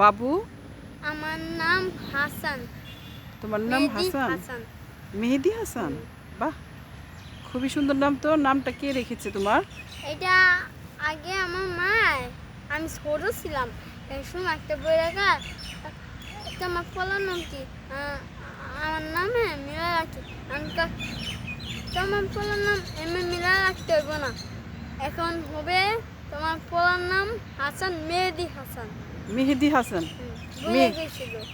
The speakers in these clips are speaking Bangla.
বাবু? আমার নাম হাসান। তোমার নাম হাসান? মেহেদি হাসান? বাহ খুবই সুন্দর নাম তো। নামটা কে রেখেছে তোমার? এটা আগে আমার মা আমি ছোট ছিলাম। সময় একটা বই রাখা। তোমার ফলার নাম কি? আমার নামে মিলা রাখি আমি তোমার ফলার নাম এমনি মিলা রাখতে হইব না। এখন হবে তোমার ফলার নাম হাসান মেহেদি হাসান। মেহেদি হাসান।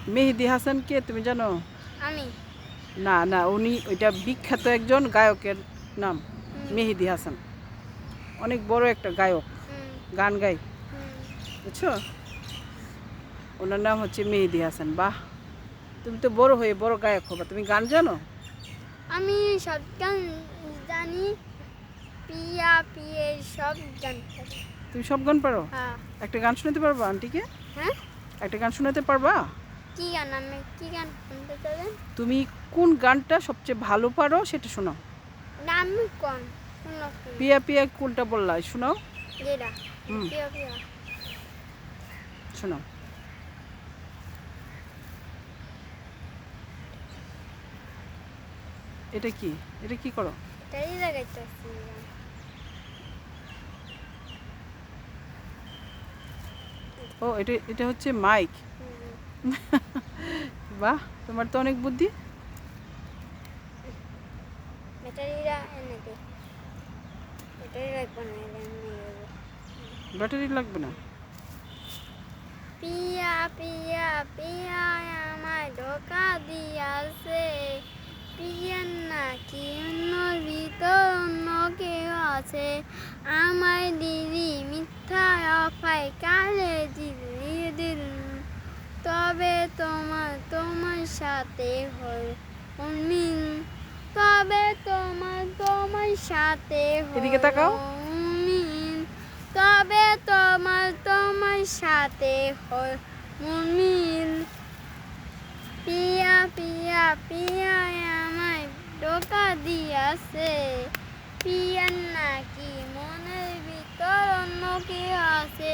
মেহেদি হাসান কে তুমি জানো? আমি। না না উনি ওইটা বিখ্যাত একজন গায়কের নাম মেহেদি হাসান। অনেক বড় একটা গায়ক গান গায়। বুঝছ? ওনার নাম হচ্ছে মেহেদি হাসান। বাহ! তুমি তো বড় হয়ে বড় গায়ক হবা। তুমি গান জানো? আমি সব গান জানি। পিয়া পিয়ে সব গান। তুমি সব গান পারো? হ্যাঁ। একটা গান শোনাতে পারবা আন্টিকে? হ্যাঁ? একটা গান শোনাতে পারবা? কি গান? আমি কি গান শুনতে চাইলেন তুমি কোন গানটা সবচেয়ে ভালো পারো সেটা শোনাও। না আমি কোন? শুনো পিয়া পিয়া কোনটা বললা? শোনাও। যেটা হুম। পিয়া পিয়া। শোনাও। এটা কি? এটা কি করো? এটাই লাগাইতেছি। ও এটা এটা হচ্ছে মাইক। বাহ তোমার তো অনেক বুদ্ধি। ব্যাটারি লাগবে না পিয়া পিয়া পিয়া আমায় ধোকা দিয়াছে। পিয়ান না কি আছে। আমায় দিদি মিথ্যা অফায় কালে দিল্লি দিল তবে তোমার তোমার সাথে মিল তবে তোমার তোমার সাথে এদিকে তাকাও। মিল তবে তোমার তোমার সাথে হয় মিল পিয়া পিয়া পিয়া আমায় টোকা দিয়াছে। পিয়ার নাকি? মনের ভিতর অন্য কেউ আছে?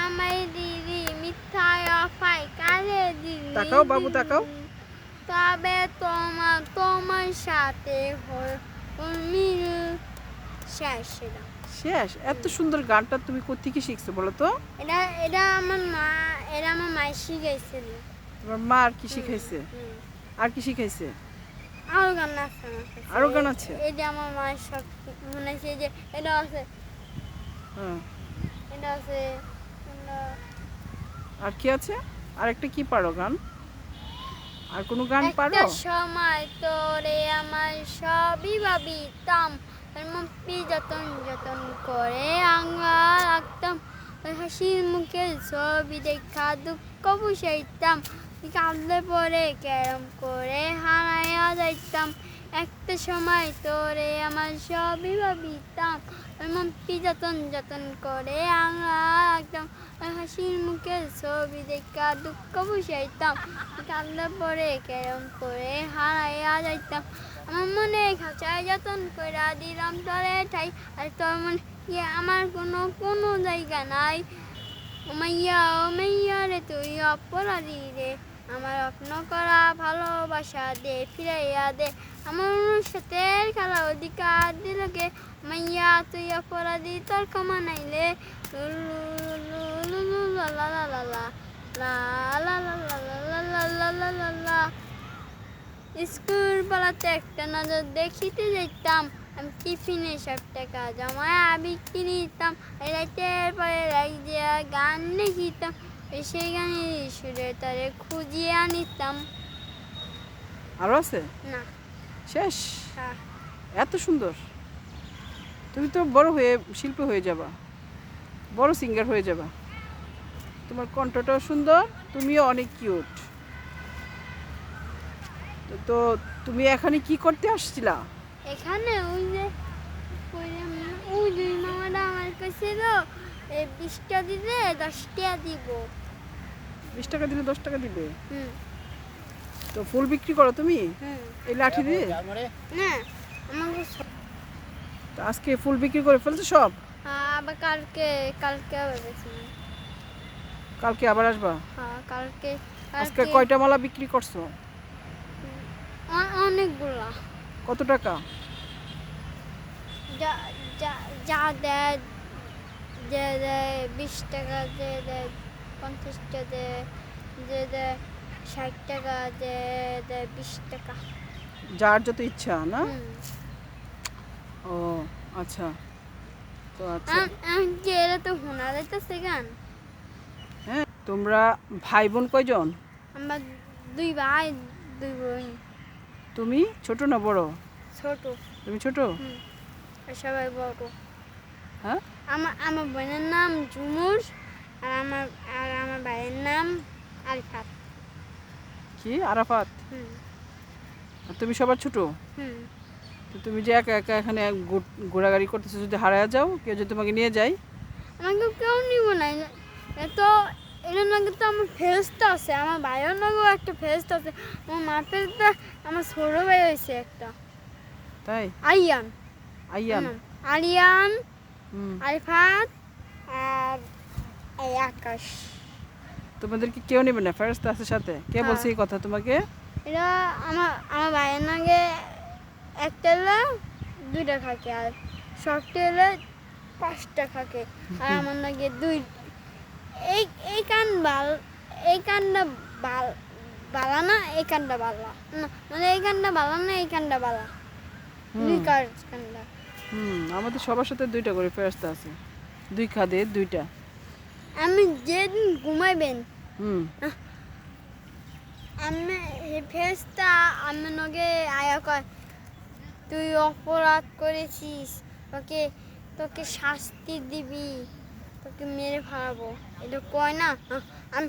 আমায় দিদি মিথ্যায় অফাই কালে দিলি তাকাও বাবু, তাকাও। তবে তোমার তোমার সাথে শেষ শেষ? এত সুন্দর গানটা তুমি কোথেকে শিখছো বলো তো? এটা এটা আমার মা এটা আমার মাই শিখাইছিল তোমার মা আর কি শিখাইছে? আর কি শিখাইছে? আরও গান আছে আমার আরও গান আছে? এই যে আমার মায়ের সব মনে যে এটা আছে। হ্যাঁ। এটা আছে আর কি আছে? আর একটা কি পারো গান? আর কোনো গান পারো? একটা সময় তোরে আমার সবই ভাবিতাম। মুক্তি যতন যতন করে আঙ্গা রাখতাম হাসির মুখে ছবি দেখা দুঃখ বুঝাইতাম। কাঁদলে পরে কেরম করে হারাইয়া যাইতাম। একটা সময় তোরে আমার সবই ভাবিতাম। তোর মুক্তি যতন যতন করে আমরা তোর হাসির মুখে ছবি দেখা দুঃখ বুঝাইতাম। কাঁদলে পরে কেরম করে হারাইয়া যাইতাম। আমার মনে খাঁচায় যতন কইরা দিলাম তরে ঠাই। আর তোর মনে আমার কোনো কোনো জায়গা নাই। ও মাইয়া ও মাইয়া রে অপরাধীরে আমার রত্ন করা ভালোবাসা দে ফিরাইয়া দে আমার অনুষ্ঠের খেলা অধিকার দিলকে মাইয়া তুই অপরাধী তোর ক্ষমা নাইলে স্কুল পালাতে একটা নজর দেখিতে যাইতাম আমি টিফিনে সব টাকা জমায় বিক্রি নিতাম? রাতের পরে রাইজে গান লিখিতাম সেই গানে সুরে তারে খুঁজিয়ে আনিতাম আরও আছে? না। শেষ? হ্যাঁ। এত সুন্দর। তুমি তো বড় হয়ে শিল্পী হয়ে যাবা বড় সিঙ্গার হয়ে যাবা। তোমার কণ্ঠটাও সুন্দর তুমিও অনেক কিউট তো তুমি এখানে কি করতে আসছিলা? এখানে ওই যে ওই দুই মামারা আমার কাছে এই বিশটা দিলে দশটা দিব বিশ টাকা দিলে দশ টাকা দিবে? হুম। তো ফুল বিক্রি করো তুমি? এই লাঠি দিয়ে? না আমাকে তো আজকে ফুল বিক্রি করে ফেলছো সব? আবার কালকে কালকে আবার কালকে আবার আসবা? হ্যাঁ কালকে আজকে কয়টা মালা বিক্রি করছ? অনেকগুলা। কত টাকা? যা যা দেয় যে দেয় বিশ টাকা যে দেয় পঞ্চাশটা দেয় যে দেয় ষাট টাকা যে দেয় বিশ টাকা। যার যত ইচ্ছা না? ও আচ্ছা। তো আচ্ছা। এরা তো শোনা যাইতেছে গান হ্যাঁ তোমরা ভাই বোন কয়জন? আমার দুই ভাই দুই বোন। তুমি ছোট না বড়? ছোট। তুমি ছোট? সবাই বড়। হ্যাঁ? আমার আমার বোনের নাম ঝুমুর আর আমার আর আমার ভাইয়ের নাম আরিফাত কি? আরাফাত? হুম। আর তুমি সবার ছোট? হুম। তো তুমি যে একা একা এখানে ঘোরাঘুরি করতেছো যদি হারায়া যাও কেউ যদি তোমাকে নিয়ে যায়? আমাকে কেউ নিব না। তো এর নাকি তো আমার ফেস্ট আছে আমার ভাইয়ের নাগেও একটা ফেস্ট আছে। আমার মার ফেস্টটা আমার ছোট ভাই হয়েছে একটা। তাই? আরিয়ান আইয়ান? আরিয়ান আরিফাত আর এই আকাশ। তোমাদের কি কেউ নেবে না? ফেরস্ত আছে সাথে। কে বলছে হ্যাঁ। এই কথা তোমাকে? এরা আমার আমার ভাইয়ের নাগে একটা এলে দুইটা থাকে আর শর্টটা এলে পাঁচটা থাকে আর আমার নাগে দুই এই এই কান বাল এই কানটা বাল বালা না এই কানটা বালা। না মানে এই কানটা বালা না এই কানটা বালা। দুই। কানটা। হুম আমাদের সবার সাথে দুইটা করে ফেরস্তা আছে। দুই খাদে দুইটা। আমি যেদিন ঘুমাইবেন হুম। আমি ফেসটা আমি নগে আয়া কয় তুই অপরাধ করেছিস তোকে তোকে শাস্তি দিবি। তোকে মেরে ফেলাবো। এটা কয় না? আহ, আমি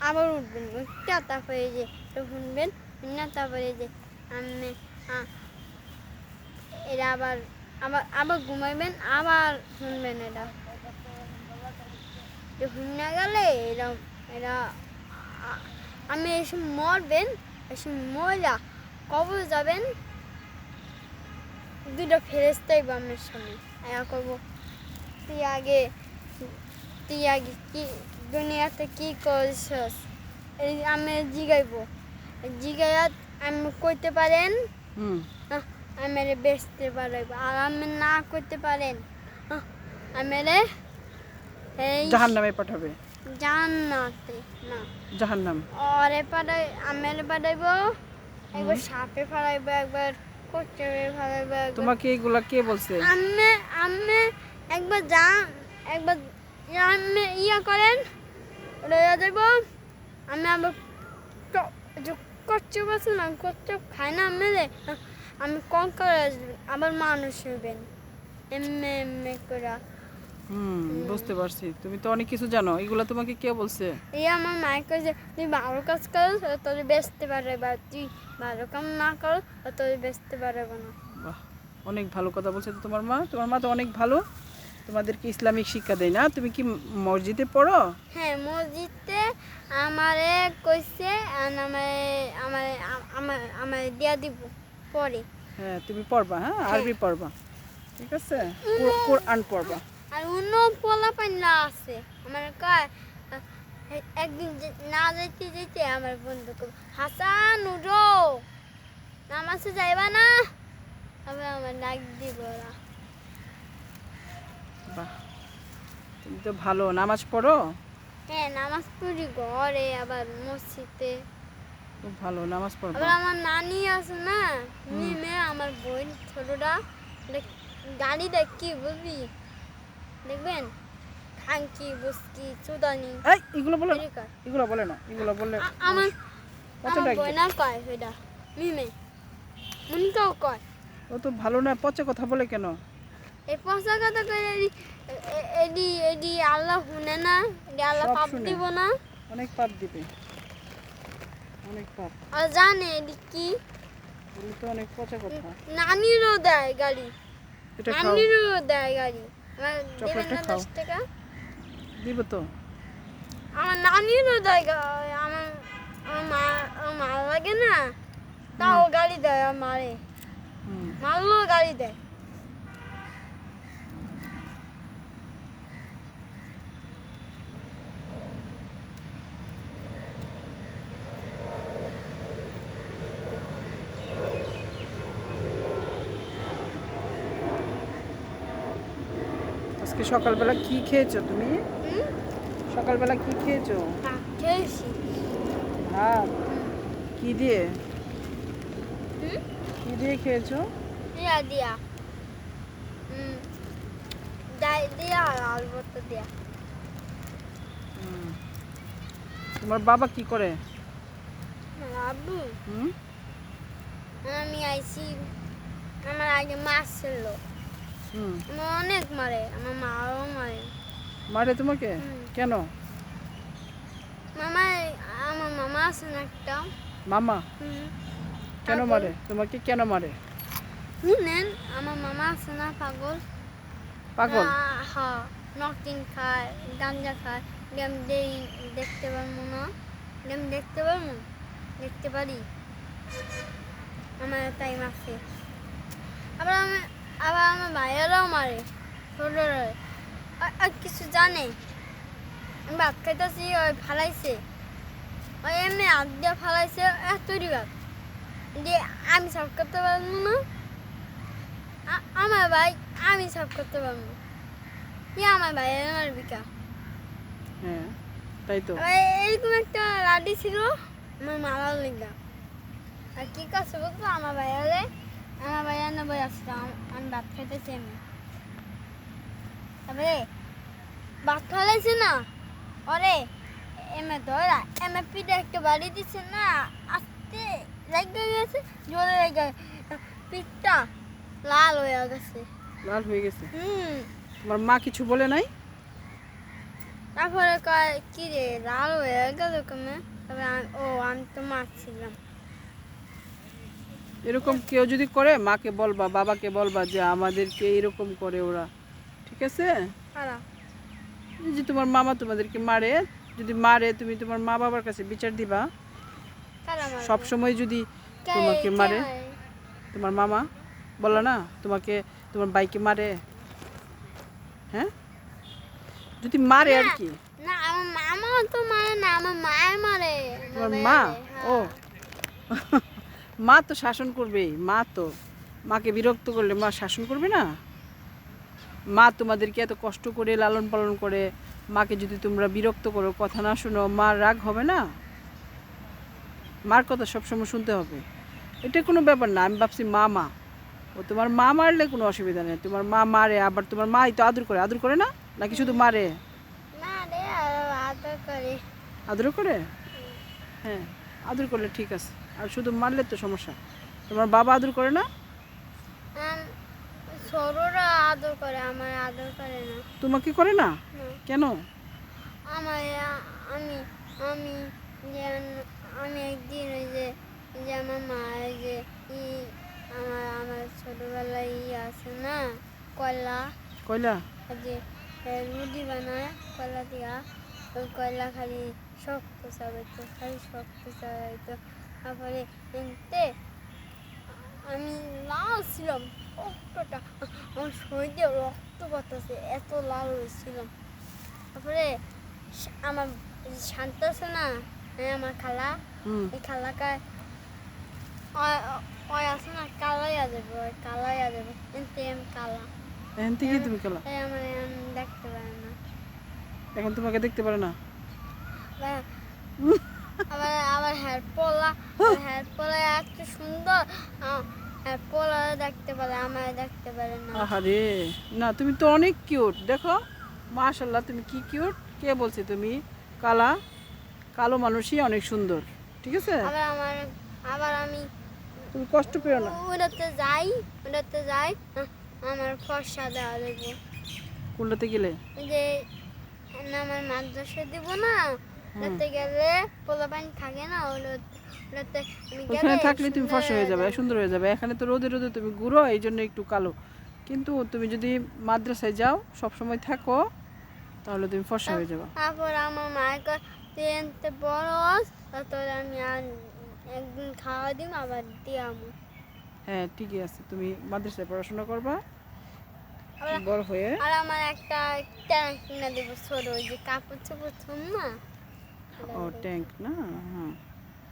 আবার উঠবেন। উঠটা তারপরে যে এটা শুনবেন না তারপরে যে আমি আহ, এরা আবার আবার আবার ঘুমাইবেন আবার শুনবেন এটা শুনে গেলে এরা এরা আমি এসে মরবেন এসে মরলা কবর যাবেন। দুটো ফেরেস্তাই বামের সামনে আয়া করব। তুই আগে তুই আগে কি দুনিয়াতে কি করছস এই আমি জিগাইব। জিগাইয়া আমি করতে পারেন? হুম। আহ, আমি বেচতে পারব আর আমি না করতে পারেন? আহ, আমি এই জাহান নামে পাঠাবে। জান্নাতে না। জাহান নাম ওরে পাঠাই আমের পাঠাইব? একবার সাপে ফালাইব একবার কোচে ফালাইব একবার তোমাকে এইগুলা কে বলছে? আম্মে আম্মে একবার যা একবার আম্মে ইয়া করেন। রয়ে যাব আমি আবার কচ্ছপ আছে না কচ্ছপ খাই না আমি রে আমি কম করে আসবেন আবার মানুষ হইবেন এমনি এমনি করে। হুম বুঝতে পারছি। তুমি তো অনেক কিছু জানো এগুলো তোমাকে কে বলছে? এই আমার মায়ের কাছে তুই ভালো কাজ করো তোর বেচতে পারবে বা তুই ভালো কাম না করো তোর বেচতে পারবে না। বাহ অনেক ভালো কথা বলছে তোমার মা। তোমার মা তো অনেক ভালো। তোমাদেরকে ইসলামিক শিক্ষা দেয় না? তুমি কি মসজিদে পড়ো? হ্যাঁ মসজিদে আমারে কইছে আমারে আমারে দিয়া দিব পরে। হ্যাঁ তুমি পড়বা হ্যাঁ? আরবি পড়বা। ঠিক আছে? কোরআন পড়বা। আর অন্য পোলা পান্না আছে। আমার কয় একদিন না যেতে যেতে আমার বন্ধু হাসান উঠো। নামাজে যাইবা না? আমি আমার ডাক দিব বাহ তুমি তো ভালো নামাজ পড়ো? হ্যাঁ নামাজ পড়ি ঘরে আবার মসজিদে। খুব ভালো নামাজ পড়বা আবার আমার নানি আছে না নিমে আমার বোন ছোটটা ওটা গাড়ি দেখ কি দেখবেন? খাঙ্কি বুসকি চুদানি এই এগুলো বলে এগুলো বলে না এগুলো বললে আমার কয় সেটা মিমে মনিকাও কয়। ও তো ভালো না পচে কথা বলে কেন? এই পয়সা কথা কই এডি এডি আল্লাহ শুনে না এডি আল্লাহ পাপ দিব না। অনেক পাপ দিবে। অনেক পাপ। আর জানে এডি কি? তো অনেক পচা কথা। নানিরও দেয় গাড়ি। এটা খাও। নানিরও দেয় গাড়ি। চকলেটটা খাও। টাকা? দিব তো। আমার নানিরও দেয় আমার আমার মা মা লাগে না তাও গাড়ি দেয় মারে। হুম। মারলেও গাড়ি দেয়। সকালবেলা কি খেয়েছো তুমি? সকালবেলা কি খেয়েছো? ভাত কি দিয়ে? কি দিয়ে খেয়েছো? দিয়া দিয়া। হুম। ডাই দিয়া আর দিয়া। তোমার বাবা কি করে? আব্বু হুম? আমি আইছি আমার আগে মাছ ছিল। অনেক মারে আমার মাও মারে। মারে তোমাকে? কেন? মামা আমার মামা আছে না একটা। মামা? কেন মারে? তোমাকে কেন মারে? শুনেন আমার মামা আছে না পাগল? পাগল? হ্যাঁ নকিন খায় গাঞ্জা খায়। গেম দেই দেখতে পারব না। গেম দেখতে পারব? দেখতে পারি। আমার টাইম আছে। আবার আমি আবার আমার ভাইয়েরাও মারে ছোটরা কিছু জানে? ভাত খাইতেছি ওই ফালাইছে। ওই এমনি হাত দিয়ে ফালাইছে এতটি ভাত। দিয়ে আমি সাফ করতে পারব না। আ- আমার ভাই আমি সাফ করতে পারব কি আমার ভাই আমার বিকা হ্যাঁ তাই তো। এরকম একটা লাডি ছিল আমার মালার লেগা। আর কি করছে বলতো আমার ভাইয়ারে? আমার ভাইয়া না বই আসছে আমি ভাত খাইতেছি আমি তারপরে ভাত খাইছে না? ওরে এমে ধরা এমে পিঠে একটা বাড়ি দিচ্ছে না আস্তে লেগে গেছে জোরে লেগে পিঠটা লাল হয়ে গেছে। লাল হয়ে গেছে? হুম। তোমার মা কিছু বলে নাই? তারপরে কি রে লাল হয়ে গেল কেমন তারপরে ও আমি তো মারছিলাম। এরকম কেউ যদি করে মাকে বলবা বাবাকে বলবা যে আমাদেরকে এরকম করে ওরা। ঠিক আছে? যে তোমার মামা তোমাদেরকে মারে যদি মারে তুমি তোমার মা বাবার কাছে বিচার দিবা। সব সময় যদি তোমাকে মারে তোমার মামা বলো না তোমাকে তোমার বাইকে মারে। হ্যাঁ? যদি মারে আর কি? না আমার মামা তো মারে না আমার মায়ের মারে। তোমার মা? ও হ্যাঁ। মা তো শাসন করবেই মা তো। মাকে বিরক্ত করলে মা শাসন করবে না? মা তোমাদেরকে এত কষ্ট করে লালন পালন করে মাকে যদি তোমরা বিরক্ত করো কথা না শোনো মার রাগ হবে না? মার কথা সবসময় শুনতে হবে। এটা কোনো ব্যাপার না আমি ভাবছি মা মা ও তোমার মা মারলে কোনো অসুবিধা নেই। তোমার মা মারে আবার তোমার মাই তো আদর করে। আদর করে না? নাকি শুধু মারে? আদর করে? হ্যাঁ আদর করলে ঠিক আছে। আর শুধু মারলে তো সমস্যা। তোমার বাবা আদর করে না? সরুরা আদর করে আমার আদর করে না। তোমাকে করে না? না। কেন? আমার আমি আমি যে আমি একদিন ওই যে যে আমার মা যে ই আমার আমার ছোটবেলায় ই আছে না কয়লা। কয়লা? যে রুটি বানায় কয়লা দিয়া ওই কয়লা খালি শক্ত চাবাইতো খালি শক্ত চাবাইতো। তারপরে এনতে আমি লাল ছিলাম রক্তটা আমার শরীরে রক্ত পাতাছে এত লাল হয়েছিলাম। তারপরে আমার শান্ত আছে না হ্যাঁ আমার খালা এই খালাকায় ওই- আছে না কালাইয়া যাবে ওই কালাইয়া যাবে এনতে আমি কালা। এখন থেকে তুমি খেলা তাই আমার দেখতে পারে না। এখন তোমাকে দেখতে পারে না? আবার আবার হেয়ার পোলা হেয়ার পোলা এত সুন্দর। হেয়ার পোলা দেখতে পারে আমার দেখতে পারে না। আহারে না তুমি তো অনেক কিউট দেখো মাশাল্লাহ তুমি কি কিউট কে বলছে তুমি? কালা কালো মানুষই অনেক সুন্দর ঠিক আছে? আবার আমার আবার আমি তুমি কষ্ট পেও না। ওটাতে যাই ওটাতে যাই আমার ফর্সা দেওয়া দেবো। কোনটাতে গেলে? যে আমার মাদ্রাসা দিব না ওটাতে গেলে থাকে না ওটাতে ওখানে থাকলে তুমি সুন্দর হয়ে যাবে সুন্দর হয়ে যাবে। এখানে তো রোদে রোদে তুমি ঘুরো এই জন্য একটু কালো। কিন্তু তুমি যদি মাদ্রাসায় যাও সব সময় থাকো তাহলে তুমি ফর্সা হয়ে যাবে। তারপর আমার মায়ের কাছে বড় তারপর আমি আর একদিন খাওয়া দিব আবার দিয়ামু হ্যাঁ ঠিকই আছে। তুমি মাদ্রাসায় পড়াশোনা করবা বড় হয়ে। আর আমার একটা ট্যাঙ্ক কিনে দেবো ছোট ওই যে কাপড় চোপড় না? ও ট্যাঙ্ক না হ্যাঁ